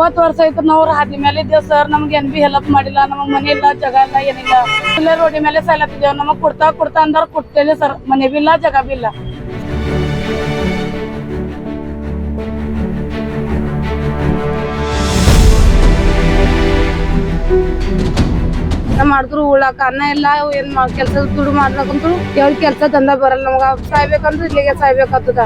ಮೂವತ್ ವರ್ಷ ಆಯ್ತು ನಾವು ಹಾದಿ ಮೇಲೆ ಇದ್ದೇವೆ ಸರ್ ನಮ್ಗೆ ಏನ್ ಬಿ ಹೆಲ್ಪ್ ಮಾಡಿಲ್ಲ. ನಮಗ್ ಮನೆ ಇಲ್ಲ, ಜಾಗ ಇಲ್ಲ, ಏನಿಲ್ಲ. ಇಲ್ಲೇ ರೋಡಿ ಮೇಲೆ ಸಾಲತ್ತಿದ್ದೇವ್ ನಮಗ್ ಕೊಡ್ತಾ ಕೊಡ್ತಾ ಅಂದ್ರ ಕೊಡ್ತೇವೆ ಸರ್ ಮನೆ ಬಿ ಇಲ್ಲ, ಜಾಗ ಬಿ ಇಲ್ಲ. ಮಾಡಿದ್ರು? ಉಳ್ಳಾಕ ಅನ್ನ ಇಲ್ಲ, ಏನ್ ಕೆಲಸ ದುಡ್ಡು ಮಾಡ್ಬೇಕಂದ್ರು ಯಾವ ಕೆಲಸ ದಂಧ ಬರಲ್ಲ ನಮಗ. ಸಾಯ್ಬೇಕಂದ್ರೆ ಇಲ್ಲಿಗೆ ಸಾಯ್ಬೇಕಾಗ್ತದ.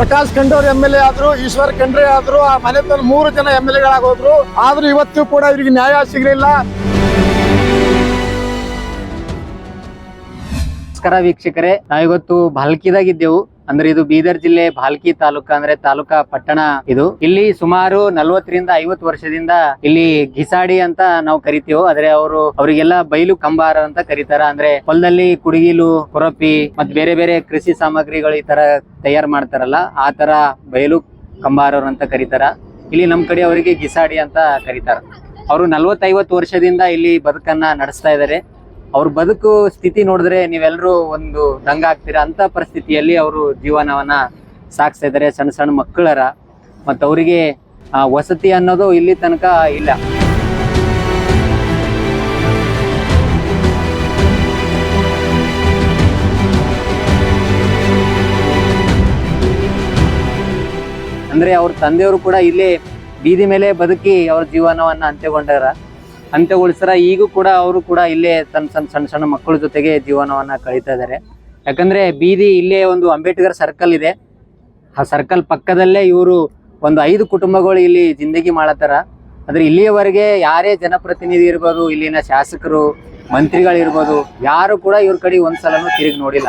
Prakash Khandur M L A ಆದ್ರು, ಈಶ್ವರ್ ಖಂಡ್ರೆ ಆದ್ರು, ಆ ಮನೆ ಮೂರು ಜನ ಎಂ ಎಲ್ ಎಗಳಾಗೋದ್ರು ಆದ್ರೂ ಇವತ್ತು ಕೂಡ ಇವ್ರಿಗೆ ನ್ಯಾಯ ಸಿಗಲಿಲ್ಲ. ನಮಸ್ಕಾರ ವೀಕ್ಷಕರೇ. ನಾವಿವತ್ತು ಭಾಲ್ಕಿದಾಗಿದ್ದೆವು ಅಂದ್ರೆ ಇದು ಬೀದರ್ ಜಿಲ್ಲೆ ಭಾಲ್ಕಿ ತಾಲೂಕಾ ಅಂದ್ರೆ ತಾಲೂಕಾ ಪಟ್ಟಣ ಇದು. ಇಲ್ಲಿ ಸುಮಾರು ನಲ್ವತ್ತರಿಂದ ಐವತ್ತು ವರ್ಷದಿಂದ ಇಲ್ಲಿ ಗಿಸಾಡಿ ಅಂತ ನಾವು ಕರಿತೀವೋ, ಆದ್ರೆ ಅವರು ಅವರಿಗೆಲ್ಲ ಬೈಲು ಕಂಬಾರ ಅಂತ ಕರೀತಾರ. ಅಂದ್ರೆ ಹೊಲದಲ್ಲಿ ಕುಡುಗಿಲು, ಕೊರಪಿ ಮತ್ ಬೇರೆ ಬೇರೆ ಕೃಷಿ ಸಾಮಗ್ರಿಗಳು ಈ ತರ ತಯಾರು ಮಾಡ್ತಾರಲ್ಲ, ಆ ತರ ಬಯಲು ಕಂಬಾರರು ಅಂತ ಕರೀತಾರ. ಇಲ್ಲಿ ನಮ್ ಕಡೆ ಅವರಿಗೆ ಗಿಸಾಡಿ ಅಂತ ಕರೀತಾರ. ಅವರು ನಲ್ವತ್ತೈವತ್ತು ವರ್ಷದಿಂದ ಇಲ್ಲಿ ಬದುಕನ್ನ ನಡೆಸ್ತಾ ಇದ್ದಾರೆ ಅವ್ರ ಬದುಕು ಸ್ಥಿತಿ ನೋಡಿದ್ರೆ ನೀವೆಲ್ಲರೂ ಒಂದು ದಂಗ ಆಗ್ತೀರಾ ಅಂತ ಪರಿಸ್ಥಿತಿಯಲ್ಲಿ ಅವರು ಜೀವನವನ್ನ ಸಾಗಿಸ್ತಾ ಇದ್ದಾರೆ, ಸಣ್ಣ ಸಣ್ಣ ಮಕ್ಕಳರ. ಮತ್ತು ಅವರಿಗೆ ವಸತಿ ಅನ್ನೋದು ಇಲ್ಲಿ ತನಕ ಇಲ್ಲ. ಅಂದ್ರೆ ಅವ್ರ ತಂದೆಯವರು ಕೂಡ ಇಲ್ಲಿ ಬೀದಿ ಮೇಲೆ ಬದುಕಿ ಅವ್ರ ಜೀವನವನ್ನ ಅಂತ್ಯಗೊಂಡಾರ. ಅಂತ್ಯಗೊಳಿಸ್ತಾರ ಈಗೂ ಕೂಡ ಅವರು ಕೂಡ ಇಲ್ಲೇ ತನ್ನ ಸಣ್ಣ ಸಣ್ಣ ಸಣ್ಣ ಮಕ್ಕಳ ಜೊತೆಗೆ ಜೀವನವನ್ನ ಕಳೀತಾ ಇದ್ದಾರೆ ಯಾಕಂದ್ರೆ ಬೀದಿ ಇಲ್ಲೇ ಒಂದು ಅಂಬೇಡ್ಕರ್ ಸರ್ಕಲ್ ಇದೆ. ಆ ಸರ್ಕಲ್ ಪಕ್ಕದಲ್ಲೇ ಇವರು ಒಂದು ಐದು ಕುಟುಂಬಗಳು ಇಲ್ಲಿ ಜಿಂದಗಿ ಮಾಡತ್ತಾರ. ಆದ್ರೆ ಇಲ್ಲಿಯವರೆಗೆ ಯಾರೇ ಜನಪ್ರತಿನಿಧಿ ಇರ್ಬೋದು, ಇಲ್ಲಿನ ಶಾಸಕರು, ಮಂತ್ರಿಗಳಿರ್ಬೋದು, ಯಾರು ಕೂಡ ಇವ್ರ ಕಡೆ ಒಂದ್ಸಲನೂ ತಿರುಗಿ ನೋಡಿಲ್ಲ.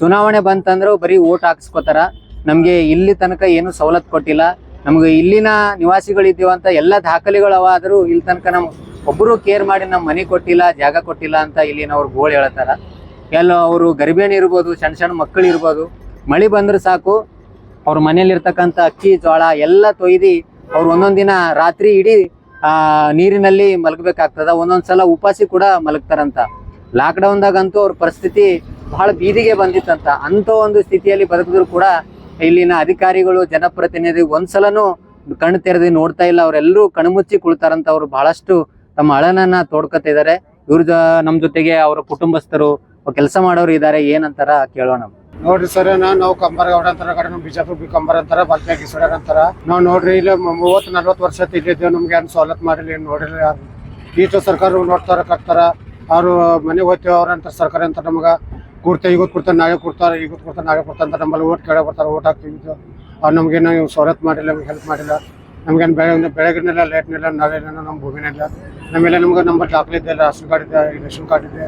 ಚುನಾವಣೆ ಬಂತಂದ್ರೆ ಬರೀ ಓಟ್ ಹಾಕ್ಸ್ಕೊತಾರ. ನಮ್ಗೆ ಇಲ್ಲಿ ತನಕ ಏನು ಸವಲತ್ತು ಕೊಟ್ಟಿಲ್ಲ. ನಮ್ಗೆ ಇಲ್ಲಿನ ನಿವಾಸಿಗಳಿದ್ದೀವಂತ ಎಲ್ಲ ದಾಖಲೆಗಳು ಅವ ಆದರೂ ಇಲ್ಲಿ ತನಕ ನಮ್ ಒಬ್ಬರು ಕೇರ್ ಮಾಡಿ ನಮ್ಮ ಮನೆ ಕೊಟ್ಟಿಲ್ಲ, ಜಾಗ ಕೊಟ್ಟಿಲ್ಲ ಅಂತ ಇಲ್ಲಿನವ್ರು ಗೋಳ್ ಹೇಳ್ತಾರ. ಎಲ್ಲ ಅವರು ಗರ್ಭಿಣಿ ಇರ್ಬೋದು ಸಣ್ಣ ಸಣ್ಣ ಮಕ್ಕಳು ಇರ್ಬೋದು, ಮಳೆ ಬಂದ್ರೆ ಸಾಕು, ಅವ್ರ ಮನೇಲಿ ಇರ್ತಕ್ಕಂಥ ಅಕ್ಕಿ ಜೋಳ ಎಲ್ಲ ತೊಯ್ದು ಅವ್ರು ಒಂದೊಂದು ದಿನ ರಾತ್ರಿ ಇಡೀ ನೀರಿನಲ್ಲಿ ಮಲಗಬೇಕಾಗ್ತದ, ಒಂದೊಂದು ಸಲ ಉಪಾಸಿ ಕೂಡ ಮಲಗ್ತಾರಂತ. ಲಾಕ್ಡೌನ್ದಾಗಂತೂ ಅವ್ರ ಪರಿಸ್ಥಿತಿ ಬಹಳ ಬೀದಿಗೆ ಬಂದಿತ್ತಂತ. ಅಂತ ಒಂದು ಸ್ಥಿತಿಯಲ್ಲಿ ಬದುಕಿದ್ರು ಕೂಡ ಇಲ್ಲಿನ ಅಧಿಕಾರಿಗಳು, ಜನಪ್ರತಿನಿಧಿ ಒಂದ್ಸಲನೂ ಕಣ್ಣು ತೆರೆದಿ ನೋಡ್ತಾ ಇಲ್ಲ. ಅವರೆಲ್ಲರೂ ಕಣ್ಮುಚ್ಚಿ ಕುಳಿತಾರಂತ ಅವ್ರು ಬಹಳಷ್ಟು ತಮ್ಮ ಅಳನನ್ನ ತೋಡ್ಕೊತಿದ್ದಾರೆ ಇವ್ರ ನಮ್ಮ ನಮ್ ಜೊತೆಗೆ ಅವರ ಕುಟುಂಬಸ್ಥರು ಕೆಲಸ ಮಾಡೋರು ಇದಾರೆ ಏನಂತಾರ ಕೇಳೋಣ. ನೋಡ್ರಿ ಸರ್ ನಾವು ಕಂಬರಗೌಡ ಅಂತಾರ ಕಡೆ ನಮ್ ಬಿಜಾಪುರ ಬಿ ಕಂಬರ್ ಅಂತಾರ, ಬಲ್ಕಿ ಗಿಸೋಡ್ಯಾರ ಅಂತಾರ. ನಾವ್ ನೋಡ್ರಿ, ಇಲ್ಲಿ ಮೂವತ್ ನಲ್ವತ್ ವರ್ಷ ಇಲ್ಲಿದ್ದೇವೆ ನಮ್ಗೆ ಏನ್ ಸವಲತ್ ಮಾಡಿಲ್ಲ, ಏನ್ ನೋಡಿಲ್ಲ ಯಾರು. ಈಚೆ ಸರ್ಕಾರ ನೋಡ್ತಾರ, ಕಟ್ತಾರ. ಅವ್ರು ಮನೆ ಹೋಗ್ತೇವೆ ಅವ್ರ ಸರ್ಕಾರ ಅಂತ ನಮಗ. ಕೊಡ್ತೇವೆ ಇವತ್ತು ಕೊಡ್ತಾರೆ ನಾಳೆ ಕೊಡ್ತಾರೆ ಇವತ್ತು ಕೊಡ್ತಾರೆ ನಾಳೆ ಕೊಡ್ತಾರೆ ಅಂತ ನಮ್ಮಲ್ಲಿ ಓಟ್ ಕೇಳ ಬರ್ತಾರೆ, ಓಟ್ ಹಾಕ್ತೀವಿ ಅವ್ರು ನಮಗೇನು ಸವಲತ್ತು ಮಾಡಿಲ್ಲ, ನಮ್ಗೆ ಹೆಲ್ಪ್ ಮಾಡಿಲ್ಲ. ನಮ್ಗೇನು ಬೆಳೆ ಬೆಳಗ್ಗಿನೆಲ್ಲ ಲೇಟ್ನಿಲ್ಲ ನಾಳೆ ನಮ್ಮ ಭೂಮಿನಿಲ್ಲ. ನಮ್ಮೆಲ್ಲ ನಮ್ಗೆ ನಂಬರ್ ದಾಖಲೆ ಇದೆ ರೇಷನ್ ಕಾರ್ಡ್ ಇದೆ ರೇಷನ್ ಕಾರ್ಡ್ ಇದೆ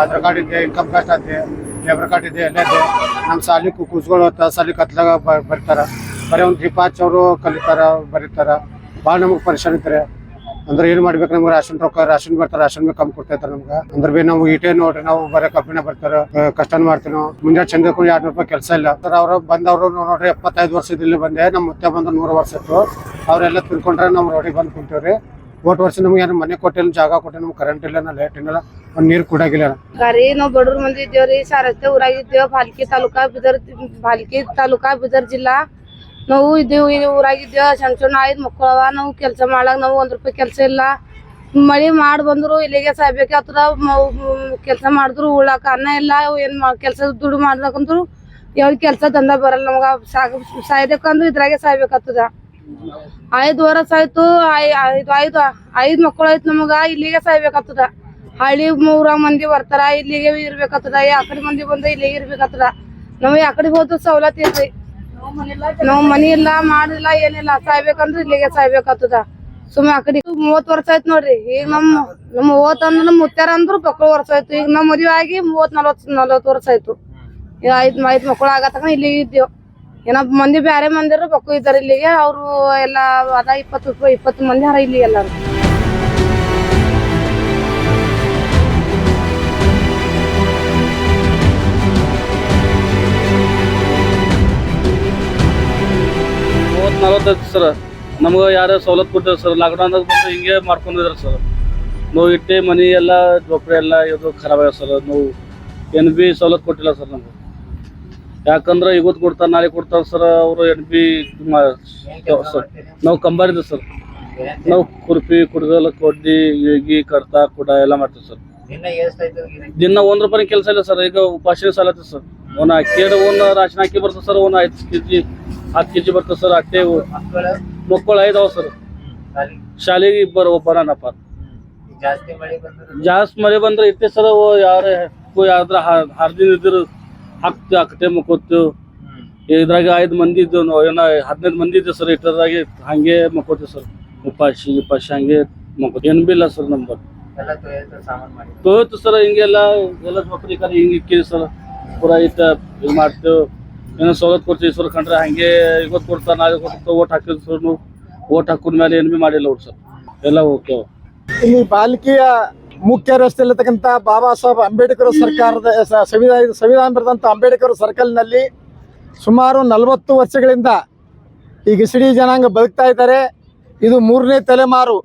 ಆಧಾರ್ ಕಾರ್ಡ್ ಇದೆ ಇನ್ಕಮ್ ಕಾಸ್ಟ್ ಇದೆ ಲೇಬರ್ ಕಾರ್ಡ್ ಇದೆ, ಎಲ್ಲ ಇದೆ. ನಮ್ಮ ಸಾಲಿ ಕೂಸ್ಗಳು ಹೋಗ್ತಾ ಸಾಲಿ ಕತ್ಲಾಗ ಬರ್ತಾರೆ. ಬರೀ ಒಂದು ದೀಪ ಅವರು ಕಲಿತಾರ, ಬರೀತಾರ. ಭಾಳ ನಮಗೆ ಪರಿಶ್ರಮಿತಾರೆ ಅಂದ್ರೆ ಏನ್ ಮಾಡ್ಬೇಕು ನಮ್ಗೆ? ರಾಷನ್ ರೊಕ್ಕ ರಾಷನ್ ಬರ್ತಾರ ರಾಷನ್ ಬಿ ಕಮ್ಮಿ ಕೊಡ್ತಾ ಇರ್ತಾರೆ ನಮ್ಗೆ. ಅಂದ್ರೆ ಬಿ ನಾವು ಇಟೇ ನೋಡ್ರಿ, ನಾವು ಬರೀ ಕಬ್ಬಿನ ಬರ್ತಾರ ಕಷ್ಟ ಮಾಡ್ತೀವಿ ನಾವು. ಮುಂಜಾನೆ ಚಂದ ಎರಡ್ ರೂಪಾಯಿ ಕೆಲಸ ಇಲ್ಲ. ಸರ್, ಅವ್ರು ಬಂದವರು ನೋಡ್ರಿ, ಎಪ್ಪತ್ತೈದು ವರ್ಷದಲ್ಲಿ ಬಂದೆ ನಮ್ಮ ಮುತ್ತೆ ಬಂದ ನೂರು ವರ್ಷ ಇತ್ತು ಅವರೆಲ್ಲ ತಿಳ್ಕೊಂಡ್ರೆ ನಾವು ರೋಡಿಗೆ ಬಂದು ಕುಂತೀವ್ರಿ. ಓಟ್ ವರ್ಷ ನಮ್ಗೆ ಏನು ಮನೆ ಕೊಟ್ಟಿಲ್ಲ, ಜಾಗ ಕೊಟ್ಟಿಲ್ಲ, ನಮ್ಗೆ ಕರೆಂಟ್ ಇಲ್ಲ, ನಾ ಲೈಟ್ ಇಲ್ಲ, ಒಂದು ನೀರು ಕುಡಾಗಿಲ್ಲ. ಖರೀ ನಾವ್ ಬಡವ್ರ ಮಂದಿ ಇದ್ದೇವ್ರಿ ಸಾರಸ್ತೆ ಊರಾಗಿದ್ದೇವ್ ಭಾಲ್ಕಿ ತಾಲೂಕಾ ಬಿದರ್ ಭಾಲ್ಕಿ ತಾಲೂಕಾ ಬಿದರ್ ಜಿಲ್ಲಾ. ನಾವು ಇದ್ದೀವಿ ಇಲ್ಲಿ ಊರಾಗಿದ್ದೇವ್, ಸಣ್ಣ ಸಣ್ಣ ಆಯ್ತು ಮಕ್ಕಳವ ನಾವು ಕೆಲಸ ಮಾಡಕ್ ನಾವು ಒಂದ್ ರೂಪಾಯಿ ಕೆಲಸ ಇಲ್ಲ. ಮಳಿ ಮಾಡ್ ಬಂದ್ರು ಇಲ್ಲಿಗೆ ಸಾಯ್ಬೇಕಾಗ್ತದ ಕೆಲಸ ಮಾಡಿದ್ರು, ಉಳ್ಳಾಕ ಅನ್ನ ಇಲ್ಲ ಏನ್ ಕೆಲಸ ದುಡ್ಡು ಮಾಡ್ಬೇಕಂದ್ರು ಯಾವ್ದು ಕೆಲಸ ದಂಧ ಬರಲ್ಲ, ನಮ್ಗ ಸಾಯ್ಬೇಕಂದ್ರು ಇದ್ರಾಗೆ ಸಾಯ್ಬೇಕಾಗ್ತದ ಐದ್ ವರ್ಷ ಸಾಯ್ತು ಐದು ಐದು, ಐದ್ ಮಕ್ಕಳು ಆಯ್ತು ನಮಗ, ಇಲ್ಲಿಗೆ ಸಾಯ್ಬೇಕಾಗ್ತದ ಹಳ್ಳಿ ಮೂರ ಮಂದಿ ಬರ್ತಾರ, ಇಲ್ಲಿಗೆ ಇರ್ಬೇಕಾಗ್ತದ ಯಾಕಡೆ ಮಂದಿ ಬಂದ ಇಲ್ಲಿಗೆ ಇರ್ಬೇಕಾಗ್ತದ ನಾವ್ ಯಾಕಡೆ ಹೋದ್ರೆ ಹೋದ್ರು ಸವಲತ್ ಇಲ್ರಿ. ನಾವ್ ಮನಿ ಇಲ್ಲ ಮಾಡಿಲ್ಲ ಏನಿಲ್ಲ ಸಾಯ್ಬೇಕಂದ್ರ ಇಲ್ಲಿಗೆ ಸಾಯ್ಬೇಕಾಗ್ತದ. ಸುಮ್ಮನೆ ಆ ಕಡೆ ಮೂವತ್ ವರ್ಷ ಆಯ್ತು ನೋಡ್ರಿ. ಈಗ ನಮ್ ನಮ್ ಮೂವತ್ ಅಂದ್ರ ನಮ್ ಮುತ್ಯಾರ ಅಂದ್ರು ಮಕ್ಕಳು ವರ್ಷ ಆಯ್ತು. ಈಗ ನಮ್ ಮದ್ವೆ ಆಗಿ ಮೂವತ್ ನಲ್ವತ್ ನಲ್ವತ್ ವರ್ಷ ಆಯ್ತು. ಈಗ ಐದ್ ಐದ್ ಮಕ್ಕಳು ಆಗತಕ ಇಲ್ಲಿಗೆ ಇದ್ದೇವ್. ಏನ ಮಂದಿ ಬ್ಯಾರೆ ಮಂದಿರು ಮಕ್ಕಳು ಇದ್ದಾರೆ ಇಲ್ಲಿಗೆ. ಅವ್ರು ಎಲ್ಲಾ ಅದ ಇಪ್ಪತ್ತು ಇಪ್ಪತ್ತು ಮಂದಿ ಹರ ಇಲ್ಲಿ ಎಲ್ಲಾರು. ನಲ್ವತ್ತೈದು ಸರ್. ನಮ್ಗೆ ಯಾರು ಸವಲತ್ತು ಕೊಟ್ಟಿಲ್ಲ ಸರ್. ಲಾಕ್ಡೌನ್ದಾಗ ಬಂದು ಹಿಂಗೆ ಮಾಡ್ಕೊಂಡಿದ್ರು ಸರ್. ನೋವು ಇಟ್ಟು ಮನಿ ಎಲ್ಲ ಜೋಪಡಿ ಎಲ್ಲ ಇದು ಖರಾಬ್ ಆಗ್ಯಾವ ಸರ್. ನೋವು. ಎನ್ ಬಿ ಸವಲತ್ತು ಕೊಟ್ಟಿಲ್ಲ ಸರ್ ನಮ್ಗೆ. ಯಾಕಂದ್ರೆ ಇವತ್ತು ಕೊಡ್ತಾರೆ ನಾಳೆ ಕೊಡ್ತಾರೆ ಸರ್. ಅವರು ಎನ್ ಬಿ ಸರ್. ನಾವು ಕಂಬಾರಿದ್ದು ಸರ್. ನಾವು ಕುರ್ಪಿ ಕುಡ್ಗಲ್ ಕೊಡ್ಡಿ ಯೋಗಿ ಕಡ್ತ ಕುಡ ಎಲ್ಲ ಮಾಡ್ತೀವಿ ಸರ್. ದಿನ ಒಂದ್ ರೂಪಾಯಿ ಕೆಲಸ ಇಲ್ಲ ಸರ್. ಈಗ ಉಪಾಸ ಸಾಲ ಸರ್. ಒಂದು ಅಕ್ಕಿ ಒಂದು ರಾಶನ್ ಹಾಕಿ ಬರ್ತದೆ ಸರ್. ಒಂದು ಐದು ಕೆ ಜಿ ಹತ್ತು ಕೆ ಜಿ ಬರ್ತದೆ ಸರ್ ಅಟ್ಟೆ ಮಕ್ಕಳು ಐದವ ಸರ್. ಶಾಲೆಗೆ ಇಬ್ಬರು ಒಬ್ಬರನಪ್ಪ ಜಾಸ್ತಿ ಮಳೆ ಬಂದ್ರೆ ಇಟ್ಟೆ ಸರ್ ಯಾರ ಯಾವ್ದ್ರ ಹರ್ದಿನ ಇದ್ರು ಹಾಕ್ತಿ ಅಕ್ಕಟೆ ಮಕ್ಕೋತು ಇದ್ರಾಗ ಐದು ಮಂದಿ ಇದ್ದು ನಾವು ಏನೋ ಹದಿನೈದು ಮಂದಿ ಇದ್ದು ಸರ್ ಇಟ್ಟದಾಗಿ ಹಂಗೆ ಮಕ್ಕೋತೀವಿ ಸರ್. ಉಪಾಸಿ ಉಪಾಸಿ ಹಂಗೆ ಮಕ್ಕೋತೀವಿ ಏನು ಬಿ ಇಲ್ಲ ಸರ್ ನಮ್ಗೆ ತೋಯ್ತು ಸರ್, ಹಿಂಗೆಲ್ಲ, ಎಲ್ಲ ಮಕ್ಕಳಿಗೆ ಹಿಂಗೆ ಇಕ್ಕಿರಿ ಸರ್. ಪೂರ ಇಟ್ಟ ಇದು ಮಾಡ್ತೇವೆ. ಏನೋ ಸವಲತ್ತು ಕೊಡ್ತೀವಿ ಸರ್ ಕಂಡ್ರೆ ಹಂಗೆ ಇವತ್ತು ಕೊಡ್ತಾರೆ, ನಾಳೆ ಕೊಡ್ತಾರೆ, ಓಟ್ ಹಾಕಿದ್ರು ಸರ್ ಓಟ್ ಹಾಕಿದ ಮೇಲೆ ಏನು ಭೀ ಮಾಡಿಲ್ಲ ಅವ್ರು ಸರ್. ಎಲ್ಲ ಓಕೆ ಇಲ್ಲಿ ಪಾಲಿಕೆಯ ಮುಖ್ಯ ರಸ್ತೆಯಲ್ಲಿರ್ತಕ್ಕಂಥ ಬಾಬಾ ಸಾಹೇಬ್ ಅಂಬೇಡ್ಕರ್ ಸರ್ಕಾರದ ಸಂವಿಧಾನ ಸಂವಿಧಾನ ಬರೆದಂಥ ಅಂಬೇಡ್ಕರ್ ಸರ್ಕಲ್ನಲ್ಲಿ ಸುಮಾರು ನಲವತ್ತು ವರ್ಷಗಳಿಂದ ಈ ಗಿಸಿಡಿ ಜನಾಂಗ ಬದುಕ್ತಾ ಇದ್ದಾರೆ. ಇದು ಮೂರನೇ ತಲೆಮಾರು.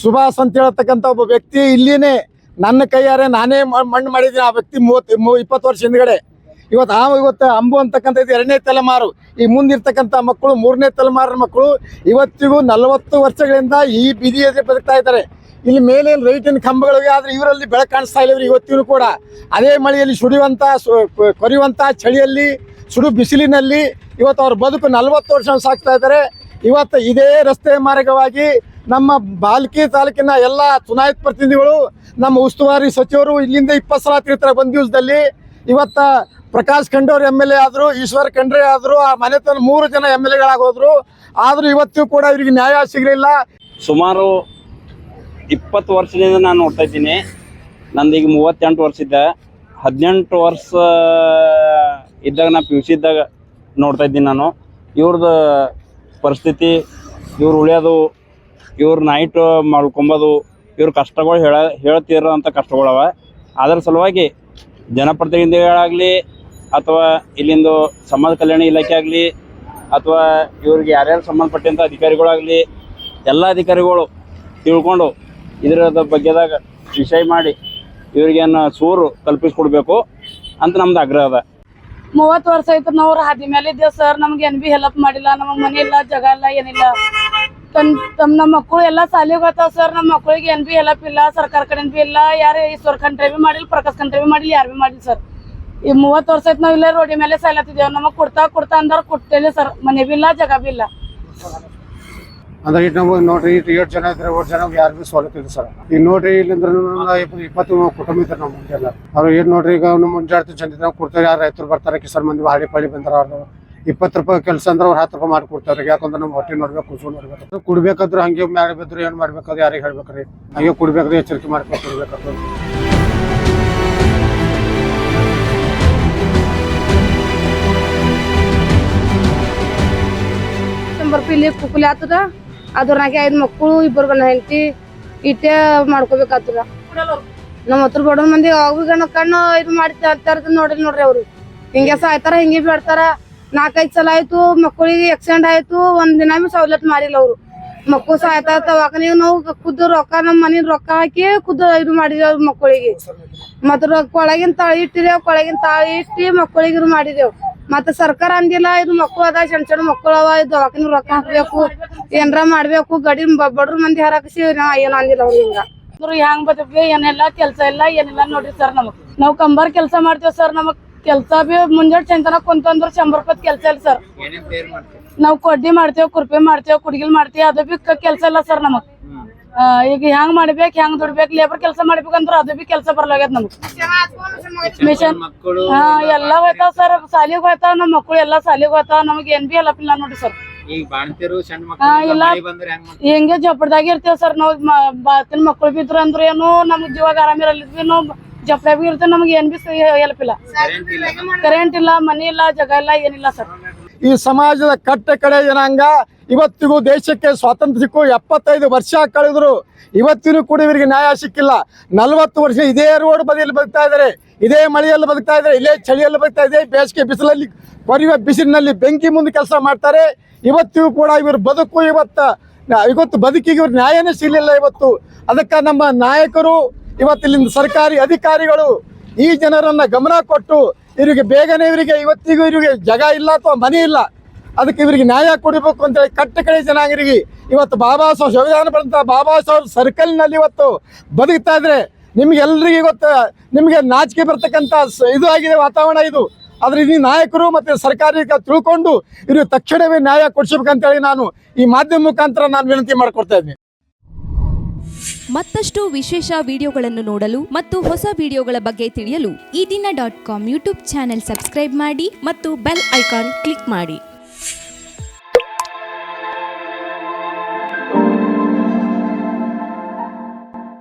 ಸುಭಾಷ್ ಅಂತ ಹೇಳತಕ್ಕಂಥ ಒಬ್ಬ ವ್ಯಕ್ತಿ ಇಲ್ಲಿನೇ ನನ್ನ ಕೈಯಾರೆ ನಾನೇ ಮಣ್ಣು ಮಾಡಿದ್ದೀನಿ. ಆ ವ್ಯಕ್ತಿ ಮೂವತ್ತು ಇಪ್ಪತ್ತು ವರ್ಷ ಹಿಂದ್ಗಡೆ ಇವತ್ತು ಆ, ಇವತ್ತು ಅಂಬು ಅಂತಕ್ಕಂಥ ಇದು ಎರಡನೇ ತಲೆಮಾರು. ಈ ಮುಂದಿರ್ತಕ್ಕಂಥ ಮಕ್ಕಳು, ಮೂರನೇ ತಲೆಮಾರಿನ ಮಕ್ಕಳು ಇವತ್ತಿಗೂ ನಲವತ್ತು ವರ್ಷಗಳಿಂದ ಈ ಬೀದಿಯಲ್ಲಿ ಬದುಕ್ತಾ ಇದ್ದಾರೆ. ಇಲ್ಲಿ ಮೇಲೆ ಲೈಟಿನ ಕಂಬಗಳಿವೆ, ಆದರೆ ಇವರಲ್ಲಿ ಬೆಳಕು ಕಾಣಿಸ್ತಾ ಇಲ್ಲ ಇವತ್ತಿಗೂ ಕೂಡ. ಅದೇ ಮಳೆಯಲ್ಲಿ ಸುಡಿಯುವಂಥ ಕೊರೆಯುವಂಥ ಚಳಿಯಲ್ಲಿ, ಸುಡು ಬಿಸಿಲಿನಲ್ಲಿ ಇವತ್ತು ಅವ್ರ ಬದುಕು ನಲವತ್ತು ವರ್ಷ ಸಾಕ್ತಾ ಇದ್ದಾರೆ. ಇವತ್ತು ಇದೇ ರಸ್ತೆ ಮಾರ್ಗವಾಗಿ ನಮ್ಮ ಬಾಲ್ಕಿ ತಾಲೂಕಿನ ಎಲ್ಲ ಚುನಾಯಿತ ಪ್ರತಿನಿಧಿಗಳು, ನಮ್ಮ ಉಸ್ತುವಾರಿ ಸಚಿವರು ಇಲ್ಲಿಂದ ಇಪ್ಪತ್ತು ಸಲ ತಿರ್ತಾರೆ ಒಂದು ದಿವಸದಲ್ಲಿ ಇವತ್ತ Prakash Khandur M L A ಆದ್ರು, ಈಶ್ವರ್ ಖಂಡ್ರೆ ಆದ್ರು, ಆ ಮನೆತನ ಮೂರು ಜನ ಎಂ ಎಲ್ ಎಗಳಾಗೋದ್ರು. ಆದ್ರೂ ಇವತ್ತಿಗೂ ಕೂಡ ಇವರಿಗೆ ನ್ಯಾಯ ಸಿಗಲಿಲ್ಲ. ಸುಮಾರು ಇಪ್ಪತ್ತು ವರ್ಷದಿಂದ ನಾನು ನೋಡ್ತಾ ಇದ್ದೀನಿ. ನಂದು ಈಗ ಮೂವತ್ತೆಂಟು ವರ್ಷ ಇದ್ದ ಹದಿನೆಂಟು ವರ್ಷ ಇದ್ದಾಗ ನಾ ಪಿ ಯು ಸಿ ಇದ್ದಾಗ ನೋಡ್ತಾ ಇದ್ದೀನಿ ನಾನು. ಇವ್ರದ್ದು ಪರಿಸ್ಥಿತಿ, ಇವ್ರು ಉಳಿಯೋದು, ಇವ್ರು ನೈಟ್ ಮಾಡ್ಕೊಂಬೋದು ಇವ್ರ ಕಷ್ಟಗಳು ಹೇಳ, ಹೇಳ್ತಿರೋ ಅಂಥ ಕಷ್ಟಗಳವ. ಅದರ ಸಲುವಾಗಿ ಜನಪ್ರತಿನಿಧಿಗಳಾಗಲಿ ಅಥವಾ ಇಲ್ಲಿಂದು ಸಮಾಜ ಕಲ್ಯಾಣ ಇಲಾಖೆ ಆಗಲಿ, ಅಥವಾ ಇವ್ರಿಗೆ ಯಾರ್ಯಾರು ಸಂಬಂಧಪಟ್ಟಂಥ ಅಧಿಕಾರಿಗಳಾಗಲಿ, ಎಲ್ಲ ಅಧಿಕಾರಿಗಳು ತಿಳ್ಕೊಂಡು ಇದರ ಬಗ್ಗೆದಾಗ ವಿಷಯ ಮಾಡಿ ಇವ್ರಿಗೇನು ಸೂರು ಕಲ್ಪಿಸ್ಕೊಡ್ಬೇಕು ಅಂತ ನಮ್ದು ಆಗ್ರಹ ಅದ. ಮೂವತ್ತು ವರ್ಷ ಆಯ್ತು ನಾವು ಹಾದಿ ಮೇಲೆ ಇದ್ದೇವೆ ಸರ್, ನಮ್ಗೆ ಏನು ಭೀ ಹೆಲ್ಪ್ ಮಾಡಿಲ್ಲ, ನಮಗೆ ಮನೆ ಇಲ್ಲ, ಜಾಗ ಇಲ್ಲ, ಏನಿಲ್ಲ. ತನ್ ತಮ್ಮ ನಮ್ಮ ಮಕ್ಕಳು ಎಲ್ಲ ಸಾಲಿಗೆ ಹೋಗ್ತಾವ ಸರ್ ನಮ್ಮ ಮಕ್ಕಳಿಗೆ ಏನು ಭೀ ಹೆಲ್ಪ್ ಇಲ್ಲ, ಸರ್ಕಾರ ಕಡೆಯಿಂದ ಭೀ ಇಲ್ಲ, ಯಾರು ಈಶ್ವರ್ ಕಂಟ್ರಿ ಭೀ ಮಾಡಿಲ್ಲ ಪ್ರಕಾಶ್ ಕಂಟ್ರಿ ಬಿ ಮಾಡಿಲ್ಲ ಯಾರು ಭೀ ಮಾಡಿಲ್ಲ ಸರ್. ಈ ಮೂವತ್ತು ವರ್ಷ ಆಯ್ತು ನಾವು ಇಲ್ಲೇ ರೋಡಿ ಮೇಲೆ ಸಾಯ್ಲತ್ತಿದ್ದೇವೆ. ನಮಗ್ ಕೊಡ್ತಾ ಕೊಡ್ತಾ ಅಂದ್ರೆ ಕೊಟ್ಟಿಲ್ಲ ಸರ್. ಮನೆ ಬಿ ಇಲ್ಲ ಜಾಗ ಬಿ ಇಲ್ಲ ಅಂದ್ರೆ ಈಗ ನಮಗೆ ನೋಡ್ರಿ ಈಗ ಏಳು ಜನ ಇದ್ರೆ ಏಳು ಜನ ಯಾರು ಭೀ ಸವಲತ್ತು ಇಲ್ಲ ಸರ್. ಈಗ ನೋಡ್ರಿ, ಇಲ್ಲಿಂದ್ರ ಇಪ್ಪತ್ತು ಕುಟುಂಬ ಇದ್ದಾರೆ ನಮ್ಮ ಮುಂದೆಲ್ಲ ಅವ್ರು ಏನ್ ನೋಡ್ರಿ, ಈಗ ನಮ್ಮ ಮುಂಜಾನೆ ಜನ ನಾವು ಕೊಡ್ತಾರೆ ಯಾರು ರೈತರು ಬರ್ತಾರೆ, ಕಿಸಾನ್ ಮಂದಿ ಹಾಡಿ ಪಾಳಿ ಬಂದಾರ ಅವ್ರು ಇಪ್ಪತ್ತು ರೂಪಾಯಿ ಕೆಲಸ ಅಂದ್ರೆ ಅವ್ರು ಹತ್ತು ರೂಪಾಯಿ ಮಾಡಿ ಕೊಡ್ತಾರೆ ಯಾಕಂದ್ರೆ ನಮ್ಮ ಹೊಟ್ಟೆ ನೋಡ್ಬೇಕು ಕುಸು ನೋಡ್ಬೇಕು ಕುಡ್ಬೇಕಾದ್ರೆ ಹಂಗೆ ಮಾಡಿ ಬಿದ್ರು ಏನ್ ಮಾಡ್ಬೇಕಾದ್ರೆ ಯಾರಿಗೆ ಹೇಳ್ಬೇಕ್ರಿ? ಹಂಗೆ ಕುಡ್ಬೇಕಾದ್ರೆ ಎಚ್ಚರಿಕೆ ಮಾಡ್ಕೊಂಡು ಕುಡ್ಬೇಕಾದ್ರೆ. ಇಲ್ಲಿ ಕುಕುಲಿ ಆತದ. ಅದ್ರಾಗೆ ಐದು ಮಕ್ಕಳು ಇಬ್ಬರು ಗಂಡ ಹೆಂಡತಿ, ಇಟ್ಟೆ ಮಾಡ್ಕೋಬೇಕಾಗ್ತದ ನಮ್ಮ ಹತ್ರ ಬಡವ್ರ ಮಂದಿ ಅವಾಗ ಗಣ ಕಣ್ಣು ಇದು ಮಾಡಿ ತರ್ತ ನೋಡ್ರಿ ನೋಡ್ರಿ ಅವ್ರು. ಹಿಂಗೆ ಸಾಯ್ತಾರ, ಹಿಂಗೆ ಬಿಡ್ತಾರ ನಾಲ್ಕೈದು ಸಲ ಆಯ್ತು, ಮಕ್ಕಳಿಗೆ ಆಕ್ಸಿಡೆಂಟ್ ಆಯ್ತು, ಒಂದ್ ದಿನ ಸವಲತ್ ಮಾಡಿಲ್ಲ ಅವ್ರು. ಮಕ್ಕಳು ಸಾಯ್ತಾ ಅವಾಗ ನೀವು ಖುದ್ದು ರೊಕ್ಕ ನಮ್ಮ ಮನೆ ರೊಕ್ಕ ಹಾಕಿ ಖುದ್ದು ಇದು ಮಾಡಿದೇವ್ ಮಕ್ಕಳಿಗೆ. ಮತ್ತ ಕೊಳಗಿನ ತಾಳಿ ಇಟ್ಟಿದೇವ್, ಕೊಳಗಿನ ತಾಳಿ ಇಟ್ಟಿ ಮಕ್ಕಳಿಗೆ ಇದು ಮಾಡಿದೇವ್. ಮತ್ತ ಸರ್ಕಾರ ಅಂದಿಲ್ಲ ಇದು ಮಕ್ಕಳು ಅದ ಸಣ್ಣ ಸಣ್ಣ ಮಕ್ಕಳು ಅವ ಇದು ದವಾಖಾನಿ ರೊಕ್ಕ ಹಾಕ್ಬೇಕು ಏನರ ಮಾಡ್ಬೇಕು ಗಡಿ ಬ- ಬಡ್ರ ಮಂದಿ ಹರಾಕಿಸಿ ಏನು ಅಂದಿಲ್ಲ ಅವ್ರು ಹಿಂಗ. ಇವ್ರು ಹೆಂಗ್ ಬದುಕ್ವಿ ಏನೆಲ್ಲ ಕೆಲ್ಸ ಇಲ್ಲ ಏನಿಲ್ಲ ನೋಡ್ರಿ ಸರ್ ನಮಗ್. ನಾವ್ ಕಂಬರ್ ಕೆಲಸ ಮಾಡ್ತೇವ್ ಸರ್ ನಮಗ್. ಕೆಲಸ ಬಿ ಮುಂಜಾನೆ ಚಂದನ ಕುಂತಂದ್ರ ಶಂಬರ್ ರೂಪಾಯಿ ಕೆಲಸ ಇಲ್ಲ ಸರ್. ನಾವ್ ಕೊಡ್ಡಿ ಮಾಡ್ತೇವ್ ಕುರ್ಪಿ ಮಾಡ್ತೇವ್ ಕುಡ್ಗಿಲ್ ಮಾಡ್ತೇವ್ ಅದು ಬಿ ಕೆಲಸ ಇಲ್ಲ ಸರ್ ನಮಗ್. ಈಗ ಹೆಂಗ್ ಮಾಡ್ಬೇಕು ಹೆಂಗ್ ದುಡ್ಬೇಕು ಲೇಬರ್ ಕೆಲಸ ಮಾಡ್ಬೇಕಂದ್ರ ಅದು ಬಿ ಕೆಲಸ ಬರ್ಲಾಗ್ಯದ ನಮ್ಗೆ. ಮಿಷನ್ ಹಾ ಎಲ್ಲಾ ಹೋಯ್ತಾವ ಸರ್ ಸಾಲಿಗ್ ಹೋಯ್ತಾವ ನಮ್ ಮಕ್ಕಳು ಎಲ್ಲಾ ಸಾಲಿಗ್ ಹೋಯ್ತಾವ. ನಮಗ್ ಏನ್ ಬಿ ಹೆಲ್ಪ್ ಇಲ್ಲ. ನೋಡ್ರಿ ಸರ್ ಹೆಂಗ್ ಜಪಡ್ದಾಗ ಇರ್ತೇವ್ ಸರ್ ನಾವ್ ಬಾತಿನ ಮಕ್ಕಳು ಬಿದ್ರು ಅಂದ್ರ ಏನು ನಮ್ಗ್ ಜೀವಾಗ ಆರಾಮಿರಲ್ಲಿದ್ವಿ ನಾವು ಜಪಡ್ಯಾಗ ಇರ್ತೇವೆ ಇರ್ತೇವ್. ನಮ್ಗೆ ಏನ್ ಬಿ ಹೆಲ್ಪ್ ಇಲ್ಲ. ಕರೆಂಟ್ ಇಲ್ಲ. ಮನಿ ಇಲ್ಲ ಜಗ ಇಲ್ಲ ಏನಿಲ್ಲ ಸರ್ ಈ ಸಮಾಜದ ಕಟ್ಟ ಕಡೆ ಜನಾಂಗ ಇವತ್ತಿಗೂ ದೇಶಕ್ಕೆ ಸ್ವಾತಂತ್ರ್ಯ ಸಿಕ್ಕು, ಎಪ್ಪತ್ತೈದು ವರ್ಷ ಕಳೆದ್ರು ಇವತ್ತಿನೂ ಕೂಡ ಇವರಿಗೆ ನ್ಯಾಯ ಸಿಕ್ಕಿಲ್ಲ. ನಲವತ್ತು ವರ್ಷ ಇದೇ ರೋಡ್ ಬದಿಯಲ್ಲಿ ಬದುಕ್ತಾ ಇದ್ದಾರೆ. ಇದೇ ಮಳೆಯಲ್ಲಿ ಬದುಕ್ತಾ ಇದ್ದಾರೆ. ಇಲ್ಲೇ ಚಳಿಯಲ್ಲಿ ಬದುಕ್ತಾ ಇದೆ ಬೇಸಿಗೆ ಬಿಸಿಲಲ್ಲಿ ಕೊರಿಯುವ ಬಿಸಿಲಿನಲ್ಲಿ ಬೆಂಕಿ ಮುಂದೆ ಕೆಲಸ ಮಾಡ್ತಾರೆ. ಇವತ್ತಿಗೂ ಕೂಡ ಇವರು ಬದುಕು ಇವತ್ತ, ಇವತ್ತು ಬದುಕಿಗೆ ಇವರು ನ್ಯಾಯನೇ ಸಿಗಲಿಲ್ಲ ಇವತ್ತು. ಅದಕ್ಕೆ ನಮ್ಮ ನಾಯಕರು ಇವತ್ತು ಇಲ್ಲಿಂದ ಸರ್ಕಾರಿ ಅಧಿಕಾರಿಗಳು ಈ ಜನರನ್ನು ಗಮನ ಕೊಟ್ಟು, ಇವರಿಗೆ ಬೇಗನೆ ಇವರಿಗೆ, ಇವತ್ತಿಗೂ ಇವರಿಗೆ ಜಗ ಇಲ್ಲ ಅಥವಾ ಮನೆ ಇಲ್ಲ. ಅದಕ್ಕೆ ಇವರಿಗೆ ನ್ಯಾಯ ಕೊಡಬೇಕು ಅಂತೇಳಿ ಕಟ್ಟ ಕಡೆ ಜನಾಂಗರಿಗೆ ಇವತ್ತು ಬಾಬಾ ಸಾಹೇಬ್ ಸಂವಿಧಾನ ಬಂತ ಬಾಬಾ ಸಾಹೇಬ್ ಸರ್ಕಲ್ನಲ್ಲಿ ಇವತ್ತು ಬದುಕ್ತಾ ಇದ್ರೆ ನಿಮಗೆಲ್ಲರಿಗೂ ಇವತ್ತು ನಿಮಗೆ ನಾಚಿಕೆ ಬರ್ತಕ್ಕಂಥ ಇದು ಆಗಿದೆ ವಾತಾವರಣ ಇದು. ಆದ್ರೆ ಈ ನಾಯಕರು ಮತ್ತೆ ಸರ್ಕಾರಿ ತಿಳ್ಕೊಂಡು ಇವರು ತಕ್ಷಣವೇ ನ್ಯಾಯ ಕೊಡಿಸ್ಬೇಕಂತೇಳಿ ನಾನು ಈ ಮಾಧ್ಯಮ ಮುಖಾಂತರ ನಾನು ವಿನಂತಿ ಮಾಡಿಕೊಡ್ತಾ ಇದ್ದೀನಿ. ಮತ್ತಷ್ಟು ವಿಶೇಷ ವಿಡಿಯೋಗಳನ್ನು ನೋಡಲು ಮತ್ತು ಹೊಸ ವಿಡಿಯೋಗಳ ಬಗ್ಗೆ ತಿಳಿಯಲು Ee Dina dot com YouTube channel subscribe ಮಾಡಿ ಮತ್ತು ಬೆಲ್ ಐಕಾನ್ ಕ್ಲಿಕ್ ಮಾಡಿ.